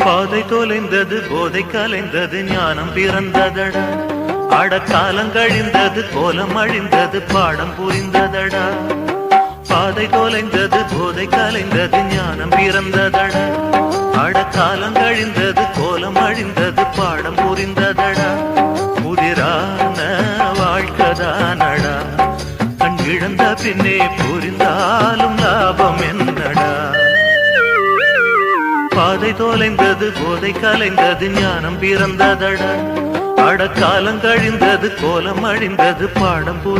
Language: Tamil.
பாதை தொலைந்தது போதை கலைந்தது ஞானம் பிறந்ததடா. அடக்காலம் கழிந்தது கோலம் அழிந்தது பாடம் புரிந்ததடா. பாதை தொலைந்தது போதை கலைந்தது ஞானம் பிறந்ததடா. அடக்காலம் கழிந்தது கோலம் அழிந்தது பாடம் புரிந்ததடா. முதிரான வாழ்க்கதானடா. கண் இழந்த பின்னே புரிந்தாலும் லாபம் என்னடா. பாதை தொலைந்தது போதை கலைந்தது ஞானம் பிறந்ததடா. காலம் கழிந்தது கோலம் அழிந்தது பாடம் புரி